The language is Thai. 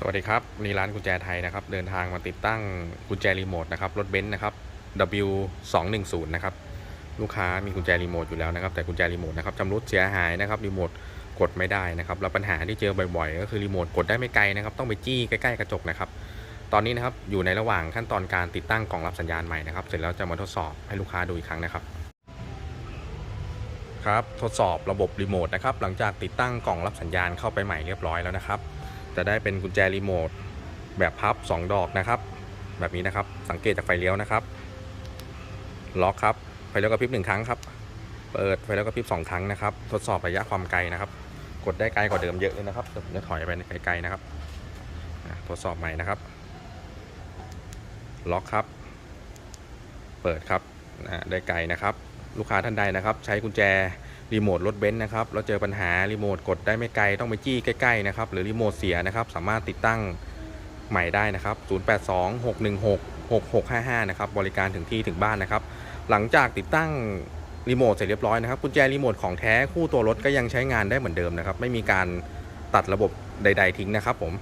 สวัสดีครับนี่ร้านกุญแจไทยนะครับ เดินทางมาติดตั้งกุญแจรีโมทนะครับรถเบนซ์นะครับ W210 นะครับลูกค้ามีกุญแจรีโมทอยู่แล้วนะครับ แต่กุญแจรีโมทนะครับชำรุดเสียหายนะครับรีโมทกดไม่ได้นะครับแล้วปัญหาที่เจอบ่อยๆ ก็คือรีโมทกดได้ไม่ไกลนะครับ ต้องไปจี้ใกล้ๆกระจกนะครับ ตอนนี้นะครับอยู่ในระหว่างขั้นตอนการติดตั้งกล่องรับสัญญาณใหม่นะครับ เสร็จแล้วจะมาทดสอบให้ลูกค้าดูอีกครั้งนะครับครับทดสอบระบบรีโมทนะครับหลังจากติดตั้งกล่องรับสัญญาณเข้าไปใหม่เรียบร้อยแล้วนะครับ จะได้เป็นกุญแจรีโมทแบบพับ 2 ดอกนะครับ แบบนี้นะครับ สังเกตจากไฟเลี้ยวนะครับ ล็อกครับ ไฟเลี้ยวกระพริบหนึ่งครั้งครับ เปิดไฟเลี้ยวกระพริบสองครั้งนะครับ ทดสอบระยะความไกลนะครับ กดได้ไกลกว่าเดิมเยอะเลยนะครับเดี๋ยวผมจะถอยไปไกลๆนะครับ ทดสอบใหม่นะครับ ล็อกครับ เปิดครับ ได้ไกลนะครับ ลูกค้าท่านใดนะครับ ใช้กุญแจ รีโมทรถเบนซ์นะครับเราเจอปัญหารีโมทกดได้ไม่ไกลต้องไปจี้ใกล้ๆนะครับหรือรีโมทเสียนะครับสามารถติดตั้งใหม่ได้นะครับ 0826166655 นะครับ บริการถึงที่ถึงบ้านนะครับ หลังจากติดตั้งรีโมทเสร็จเรียบร้อยนะครับ กุญแจรีโมทของแท้คู่ตัวรถก็ยังใช้งานได้เหมือนเดิมนะครับ ไม่มีการตัดระบบใด ๆ ทิ้งนะครับผม